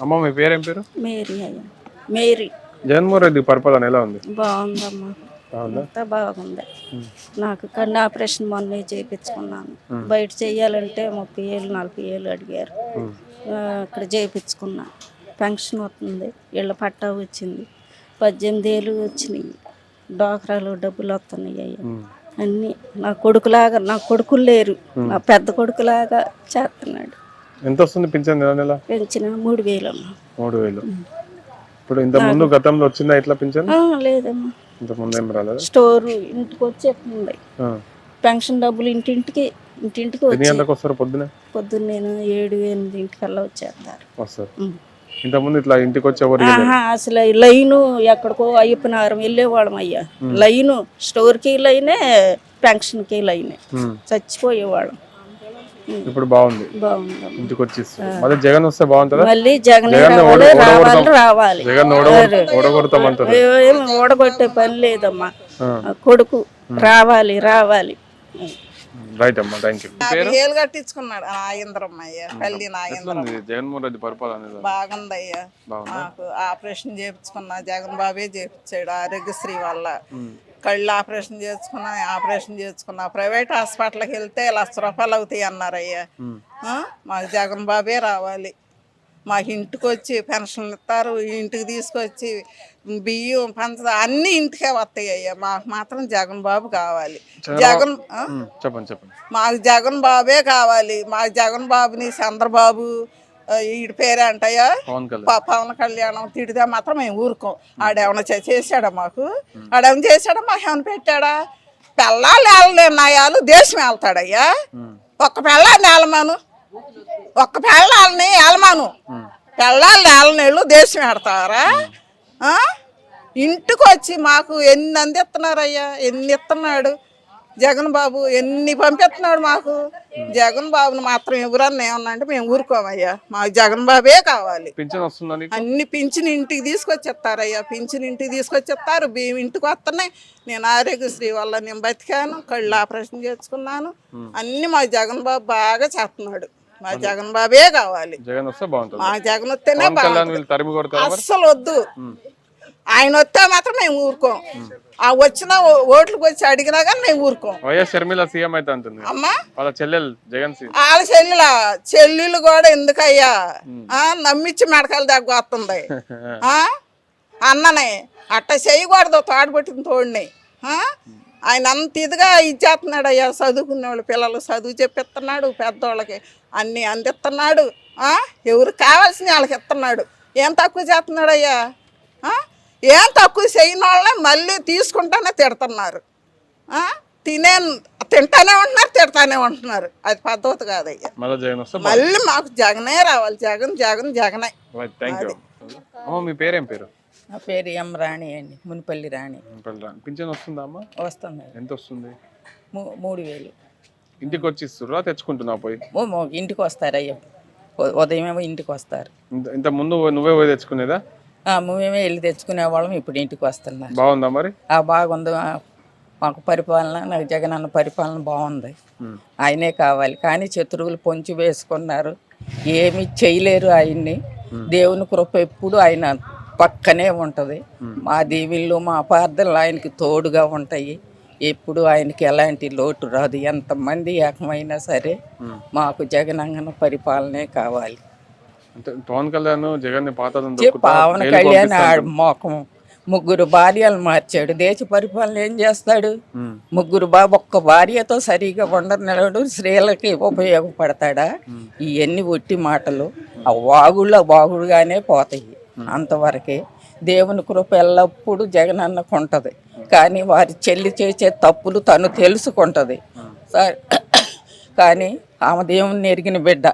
అమ్మ మీ పేరేం పేరు? మేరీ అయ్యా. మేరీ. జగన్మోహన్ రెడ్డి పరిపాలన ఎలా ఉంది? బాగుందమ్మా. బాగుందా? అంతా బాగుంది. నాకు కన్ను ఆపరేషన్ మొన్నే చేయించుకున్నాను బయట చేయాలంటే ముప్పై ఏళ్ళు నలభై ఏళ్ళు అడిగారు. అక్కడ చేయించుకున్నా పెన్షన్ వస్తుంది. ఇళ్ళ పట్టా వచ్చింది. పద్దెనిమిది ఏళ్ళు వచ్చినాయి. డోకరాలు డబ్బులు వస్తున్నాయి అయ్యా. అన్నీ నా కొడుకులాగా నా కొడుకులు లేరు. నా పెద్ద కొడుకులాగా చేస్తున్నాడు. ఎంత వస్తుంది పింఛన్ నెల నెల? పెంచిన మూడు వేలమ్మా మూడు వేలు. ఇప్పుడు ఇంత ముందు గతంలో వచ్చిందా ఇట్లా పింఛన్? లేదమ్మా. ఇంత ముందు ఏం రాలేదా? స్టోరు ఇంటికి ఆ. పెన్షన్ డబ్బులు ఇంటింటికి ఇంటింటికి ఎన్ని వచ్చి గంటలకు వస్తారు పొద్దునే? పొద్దున్న నేను ఏడు ఎనిమిది ఇంటికల్లా వచ్చేస్తారు. వస్తారు. ఉం. ఇంత ముందు ఇట్లా ఇంటికి వచ్చి ఎవరు ఆహా, అసలు లైను ఎక్కడికో అయ్యప్పనారం వెళ్ళేవాళ్ళం అయ్యా. లైను స్టోర్కి లైనే పెన్షన్కి లైనే. చచ్చిపోయేవాళ్ళం. ఇప్పుడు బాగుంది. బాగుంది ఇంటికి వచ్చి ఇస్తారు. మళ్ళీ జగన్ వస్తే బాగుంటుందా? మళ్ళీ జగన్ జగన్ రావాలి జగన్ ఓడగొడతామంటారు. ఏం ఓడగొట్టే పని లేదమ్మా. కొడుకు రావాలి రావాలి. రైట్ అమ్మా థ్యాంక్ యూ పేరు? ఏళ్ళు కట్టించుకున్నాడు. నాగేంద్రమ్మయ్య పల్లి నాగేంద్ర ఎట్లుంది? జగన్మోహన్ రెడ్డి పరిపాలన ఎలా? బాగుందయ్యా. నాకు ఆపరేషన్ చేయించుకున్నా జగన్ బాబే చేయించాడు ఆరోగ్యశ్రీ వల్ల కళ్ళు ఆపరేషన్ చేసుకున్నా ఆపరేషన్ చేసుకున్నా ప్రైవేట్ హాస్పిటల్కి వెళ్తే లక్ష రూపాయలు అవుతాయి అన్నారయ్యా? మాకు జగన్ బాబే రావాలి. మాకు ఇంటికి వచ్చి పెన్షన్లు ఇస్తారు ఇంటికి తీసుకొచ్చి బియ్యం పంచదార అన్ని ఇంటికే వస్తాయి అయ్యా మాకు మాత్రం జగన్ బాబు కావాలి. జగన్ చెప్పండి చెప్పండి. మాకు జగన్ బాబే కావాలి. మాకు జగన్ బాబుని చంద్రబాబు ఈడి పేరే అంటయ్యా పవన్ కళ్యాణ్. ప- పవన్ కళ్యాణం తిడితే మాత్రం మేము ఊరుకోం. ఆడేమన్నా చే- చేశాడా మాకు? ఆడేమన్నా చేశాడా మాకు? ఏమైనా పెట్టాడా? పెళ్ళాలు ఏళ్ళనాయాలు దేశం వెళ్తాడయ్యా ఒక్క పెళ్ళాన్ని ఏలమాను ఒక్క పెళ్ళాలని ఏలమాను పెళ్ళాలని ఏలనేళ్ళు దేశం పెడతారా ఆ? ఇంటికి వచ్చి మాకు ఎన్ని అందిస్తున్నారయ్యా? ఎన్ని ఇస్తున్నాడు? జగన్ బాబు ఎన్ని పంపిస్తున్నాడు మాకు? జగన్ బాబుని మాత్రం ఎవరన్నా ఏమన్నా అంటే మేము ఊరుకోమయ్యా. మాకు జగన్ బాబే కావాలి. పింఛన్ అన్ని పింఛన్ ఇంటికి తీసుకొచ్చేస్తారయ్యా. పింఛన్ ఇంటికి తీసుకొచ్చేస్తారు. బియ్యం ఇంటికి వస్తున్నాయి. నేను ఆరోగ్యశ్రీ వల్ల నేను బతికాను. కళ్ళు ఆపరేషన్ చేసుకున్నాను. అన్ని మా జగన్ బాబు బాగా చేస్తున్నాడు. మా జగన్ బాబే కావాలి. జగన్ వస్తే బాగుంటుంది. మా జగన్ వస్తేనే బాగుంటుంది? అస్సలు వద్దు. ఆయన వస్తే మాత్రం మేము ఊరుకోం. ఆ వచ్చిన ఓట్లకు వచ్చి అడిగినా కానీ మేము ఊరుకోం. వైఎస్ షర్మిల సీఎం అయితే అంటుంది. అమ్మా. వాళ్ళ చెల్లెలు జగన్ వాళ్ళ చెల్లెల చెల్లెలు కూడా ఎందుకయ్యా? ఆ, నమ్మిచ్చి మెడకాయలు దగ్గర వస్తుంది. ఆ? అన్ననే. అట్ట చేయకూడదు తోడబట్టిన తోడిని? ఆయన అంత ఇదిగా ఇచ్చేస్తున్నాడు అయ్యా చదువుకునే వాళ్ళు పిల్లలు చదువు చెప్పిస్తున్నాడు పెద్దోళ్ళకి అన్ని అందిస్తున్నాడు? ఎవరు కావాల్సిన వాళ్ళకి ఇస్తున్నాడు. ఏం తక్కువ చేస్తున్నాడు అయ్యా? ఏం తక్కువ చేయని వాళ్ళని మళ్ళీ తీసుకుంటానే తిడుతున్నారు. ఆ? తినే తింటానే ఉంటున్నారు తిడతానే ఉంటున్నారు. అది పద్ధతి కాదయ్యా. మళ్ళీ మాకు జగనే రావాలి. జగన్ జగన్ జగనే. మీ పేరేం పేరు? నా పేరు ఎం రాణి అండి మునిపల్లి రాణి. పింఛన్ వస్తుందా అమ్మ? వస్తుంది. ఎంత వస్తుంది? మూ- మూడు వేలు. ఇంటికి వచ్చి ఇస్తుర్రా తెచ్చుకుంటున్నా పోయి? ఇంటికి వస్తారు అయ్యో ఉ- ఉదయమేమో ఇంటికి వస్తారు. ఇంత ఇంత ముందు నువ్వే పోయి తెచ్చుకునేదా? మేమే వెళ్ళి తెచ్చుకునే వాళ్ళం ఇప్పుడు ఇంటికి వస్తున్నారు. బాగుందా మరి? ఆ బాగుంది. మాకు పరిపాలన నాకు జగన్ అన్న పరిపాలన బాగుంది. ఆయనే కావాలి. కానీ శత్రువులు పొంచి వేసుకున్నారు. ఏమి చేయలేరు ఆయన్ని. దేవుని కృప ఎప్పుడు ఆయన పక్కనే ఉంటుంది. మా దీవిళ్ళు మా అపార్థనలు ఆయనకి తోడుగా ఉంటాయి. ఎప్పుడు ఆయనకి ఎలాంటి లోటు రాదు. ఎంతమంది ఏకమైనా సరే మాకు జగనంగన పరిపాలనే కావాలి. అంటే పవన్ కళ్యాణ్ జగన్ పాతదం పవన్ కళ్యాణ్ మొఖం ముగ్గురు భార్యలు మార్చాడు దేశ పరిపాలన ఏం చేస్తాడు? ముగ్గురు బాబు ఒక్క భార్యతో సరిగా ఉండనివాడు స్త్రీలకి ఉపయోగపడతాడా? ఇవన్నీ ఒట్టి మాటలు ఆ వాగుళ్ళ వాగుడుగానే పోతాయి అంతవరకే. దేవుని కృప ఎల్లప్పుడూ జగనన్నకు ఉంటుంది కానీ వారి చెల్లి చేసే తప్పులు తను తెలుసుకుంటుంది. కానీ ఆమె దేవుని ఎరిగిన బిడ్డ.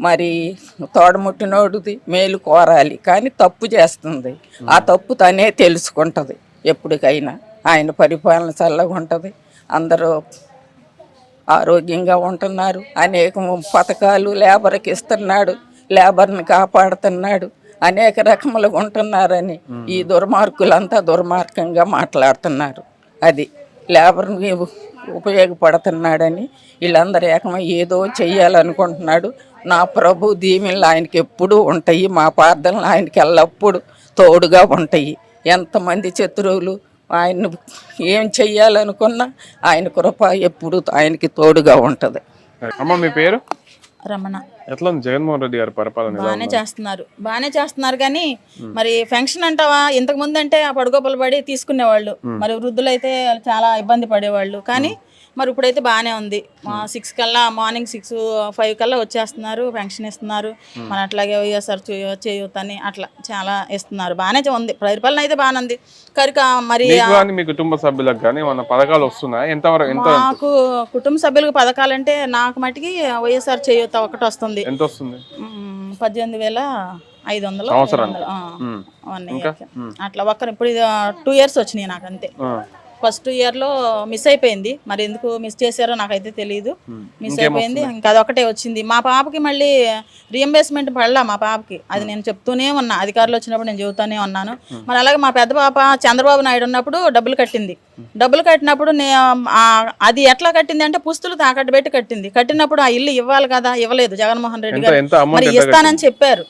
మరి తోడముట్టినోడిది మేలు కోరాలి. కానీ తప్పు చేస్తుంది. ఆ తప్పు తనే తెలుసుకుంటుంది. ఎప్పటికైనా ఆయన పరిపాలన చల్లగా ఉంటుంది అందరూ ఆరోగ్యంగా ఉంటున్నారు. అనేక పథకాలు లేబర్కి ఇస్తున్నాడు. లేబర్ని కాపాడుతున్నాడు. అనేక రకములుగా ఉంటున్నారని ఈ దుర్మార్గులంతా దుర్మార్గంగా మాట్లాడుతున్నారు. అది లేబర్ని ఉపయోగపడుతున్నాడని వీళ్ళందరూ ఏకమై ఏదో చెయ్యాలనుకుంటున్నాడు. నా ప్రభు దీవెనలు ఆయనకి ఎప్పుడూ ఉంటాయి మా ప్రార్థనలు ఆయనకి ఎల్లప్పుడూ తోడుగా ఉంటాయి. ఎంతమంది శత్రువులు ఆయన ఏం చెయ్యాలనుకున్నా ఆయన కృప ఎప్పుడు ఆయనకి తోడుగా ఉంటుంది. అమ్మ మీ పేరు? రమణ. ఎట్లా ఉంది? జగన్మోహన్ రెడ్డి గారి పరిపాలన బాగానే? చేస్తున్నారు. బాగానే చేస్తున్నారు కానీ మరి ఫంక్షన్ అంటావా? ఇంతకు ముందు అంటే ఆ పడుకోపలు పడి తీసుకునేవాళ్ళు. మరి వృద్ధులైతే చాలా ఇబ్బంది పడేవాళ్ళు. కానీ మరి ఇప్పుడైతే బాగానే ఉంది. సిక్స్ కల్లా మార్నింగ్ సిక్స్ ఫైవ్ కల్లా వచ్చేస్తున్నారు ఫంక్షన్ ఇస్తున్నారు. మన అట్లాగే వైఎస్ఆర్ చేయొద్దు అని అట్లా చాలా ఇస్తున్నారు. బాగానే ఉంది. పరిపాలన అయితే బాగానే ఉంది. కనుక మరి మీ కుటుంబ సభ్యులకు కానీ మన పథకాలు వస్తున్నాయి? ఎంతవరకు ఎంత మాకు కుటుంబ సభ్యులకు పథకాలంటే నాకు మటుకి వైఎస్ఆర్ చేయొద్దు ఒకటి వస్తుంది. ఎంత వస్తుంది. పద్దెనిమిది వేల ఐదు వందలు. అట్లా ఒక్కరు ఇప్పుడు టూ ఇయర్స్ వచ్చినాయి నాకు అంతే. ఫస్ట్ ఇయర్లో మిస్ అయిపోయింది. మరి ఎందుకు మిస్ చేశారో నాకైతే తెలియదు మిస్ ఇంకేం అయిపోయింది. ఇంకా అదొకటే వచ్చింది. మా పాపకి మళ్ళీ రియంబర్స్మెంట్ పడలా మా పాపకి. అది నేను చెప్తూనే ఉన్నా. అధికారులు వచ్చినప్పుడు నేను చెబుతూనే ఉన్నాను. మరి అలాగే మా పెద్ద పాప చంద్రబాబు నాయుడు ఉన్నప్పుడు డబ్బులు కట్టింది. డబ్బులు కట్టినప్పుడు నే ఆ, అది ఎట్లా కట్టింది అంటే పుస్తులు తాకట్టు పెట్టి కట్టింది. కట్టినప్పుడు ఆ ఇల్లు ఇవ్వాలి కదా? ఇవ్వలేదు జగన్మోహన్ రెడ్డి గారు. మరి ఇస్తానని చెప్పారు.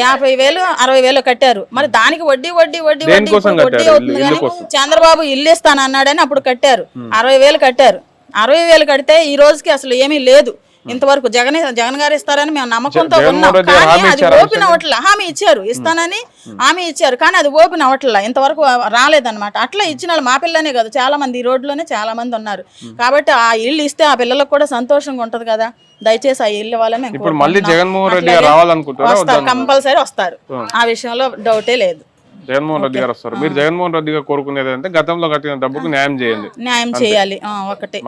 యాభై వేలు అరవై వేలు కట్టారు. మరి దానికి వడ్డీ వడ్డీ వడ్డీ వడ్డీ వడ్డీ? అవుతుంది కానీ. చంద్రబాబు ఇల్లు ఇస్తాను అన్నాడని అప్పుడు కట్టారు. అరవై వేలు కట్టారు. అరవై వేలు కడితే ఈ రోజుకి అసలు ఏమీ లేదు. ఇంతవరకు జగన్ జగన్ గారు ఇస్తారని మేము నమ్మకంతో ఉన్నాం. కానీ అది ఓపెన్ అవ్వట్ల. హామీ ఇచ్చారు ఇస్తానని హామీ ఇచ్చారు. కానీ అది ఓపెన్ అవ్వట్ల. ఇంతవరకు రాలేదన్నమాట. అట్లా ఇచ్చిన వాళ్ళు మా పిల్లనే కాదు. చాలా మంది ఈ రోడ్లోనే చాలా మంది ఉన్నారు. కాబట్టి ఆ ఇల్లు ఇస్తే ఆ పిల్లలకు కూడా సంతోషంగా ఉంటది కదా. దయచేసి ఆ ఇల్లు వాళ్ళని ఇప్పుడు మళ్ళీ. జగన్మోహన్ రెడ్డి రావాలనుకుంటారా? కంపల్సరీ వస్తారు. ఆ విషయంలో డౌటే లేదు. జగన్మోహన్ రెడ్డి గారు వస్తారు మీరు జగన్మోహన్ రెడ్డి గారు కోరుకునేది అంటే గతంలో కట్టిన డబ్బుకు న్యాయం చేయండి న్యాయం చేయాలి ఒకటే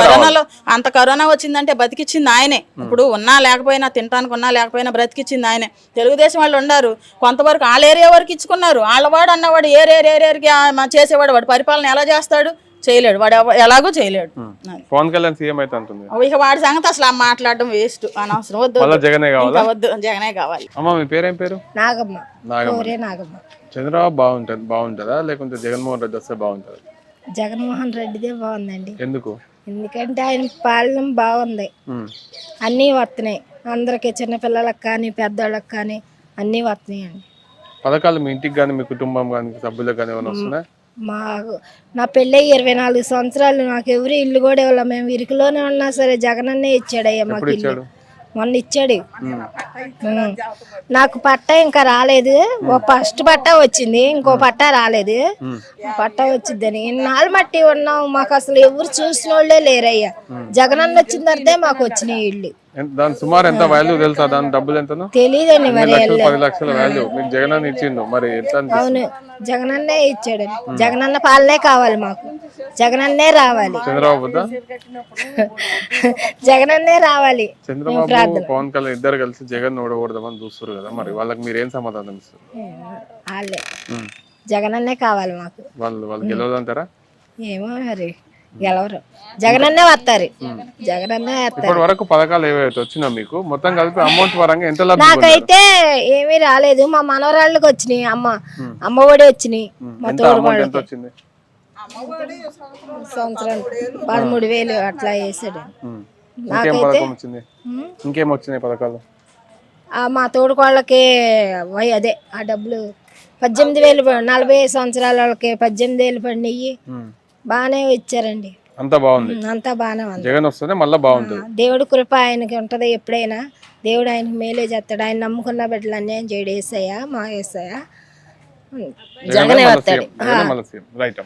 కరోనాలో అంత కరోనా వచ్చిందంటే బతికిచ్చింది ఆయనే ఇప్పుడు ఉన్నా లేకపోయినా తినడానికి ఉన్నా లేకపోయినా బ్రతికిచ్చింది ఆయనే తెలుగుదేశం వాళ్ళు ఉన్నారు కొంతవరకు వాళ్ళ ఏరియా వరకు ఇచ్చుకున్నారు వాళ్ళవాడు అన్నవాడు ఏరే ఏరియాకి చేసేవాడు వాడు పరిపాలన ఎలా చేస్తాడు చేయలేడు. వాడు ఎలాగో చేయలేడు. పవన్ కళ్యాణ్ సీఎం అయితే అంటుంది. ఇక వాడి సంగతి అసలు ఆ మాట్లాడడం వేస్ట్. అనవసరం. వద్దు. జగనే కావాలా? ఇంకా వద్దు. జగనే కావాలి. అమ్మ మీ పేరేం పేరు? నాగమ్మ. నాగమ్మ. ఊరే నాగమ్మ. చంద్రబాబు బాగుంటుంది బాగుంటుందా? లేకుంటే జగన్మోహన్ రెడ్డి వస్తే బాగుంటుందా? జగన్మోహన్ రెడ్డిదే బాగుందండి. ఎందుకు? ఎందుకంటే ఆయన పాలన బాగుంది. అన్నీ వస్తున్నాయి అందరికి చిన్నపిల్లలకు కానీ పెద్దవాళ్ళకి కానీ అన్నీ వస్తున్నాయండి పథకాలు మీ ఇంటికి కానీ మీ కుటుంబం కానీ సభ్యులకు కానీ ఏమైనా వస్తున్నాయి? మాకు నా పెళ్ళి ఇరవై నాలుగు సంవత్సరాలు నాకు ఎవరు ఇల్లు కూడా ఇవ్వాలి. మేము ఇరుకులోనే ఉన్నా సరే జగనన్నే ఇచ్చాడయ్యా మాకు ఇల్లు. మొన్న ఇచ్చాడు. నాకు పట్ట ఇంకా రాలేదు. ఓ ఫస్ట్ పట్ట వచ్చింది ఇంకో పట్ట రాలేదు. పట్ట వచ్చిందని. ఇన్నాళ్ళు మట్టి ఉన్నాం. మాకు అసలు ఎవరు చూసిన వాళ్ళే లేరయ్యా జగనన్న వచ్చిన తర్వాతే మాకు వచ్చినాయి ఇల్లు దాని సుమారు ఎంత వాల్యూ తెలుసా? దాని డబ్బులు ఎంతను? తెలియదండి మరి పది లక్షల వాల్యూ మీకు జగన్ అని ఇచ్చిండు. మరి ఎట్లా? అవును. జగనన్నే ఇచ్చాడు. జగనన్న పాలనే కావాలి మాకు. జగనన్నే రావాలి. చంద్రబాబు వద్దా? జగనన్నే రావాలి. చంద్రబాబు పవన్ కళ్యాణ్ ఇద్దరు కలిసి జగన్ ఓడకూడదామని చూస్తారు కదా మరి. వాళ్ళకి మీరు ఏం సమాధానం ఇస్తారు వాళ్ళే. జగనన్నే కావాలి మాకు. వాళ్ళు వాళ్ళు గెలవదంటారా? ఏమో మరి. గెలవరు. జగనన్నే వస్తారు. జగనన్నే వస్తారు. ఇప్పటి వరకు పథకాలు ఏవైతే వచ్చినా మీకు మొత్తం కలిపి అమౌంట్ పరంగా ఎంత లబ్ధి పొందారు? నాకైతే ఏమీ రాలేదు. మా మనవరాళ్ళకి వచ్చినాయి అమ్మ. అమ్మ ఒడి వచ్చినాయి. మా ఎంత తోడు అమౌంట్ ఎంత వచ్చింది? సంవత్సరం పదమూడు వేలు అట్లా వేసాడు. ఉమ్. ఇంకేం పథకం వచ్చింది? ఇంకేం వచ్చినాయి పథకాలు? ఆ మా తోడుకోళ్ళకి వై అదే ఆ డబ్బులు పద్దెనిమిది వేలు ప- నలభై సంవత్సరాల వాళ్ళకి పద్దెనిమిది వేలు పడినాయి. ఉమ్. బాగానే ఇచ్చారండి. అంతా బాగుంది. అంతా బాగానే ఉంది. జగన్ వస్తేనే మళ్ళీ బాగుంటుంది. దేవుడి కృప ఆయనకి ఉంటది ఎప్పుడైనా. దేవుడు ఆయనకి మేలే చేస్తాడు. ఆయన నమ్ముకున్న బిడ్డలు అన్యాయం చేయడు. వేసాయా మా వేసాయా జగనే వస్తాడు. రైట్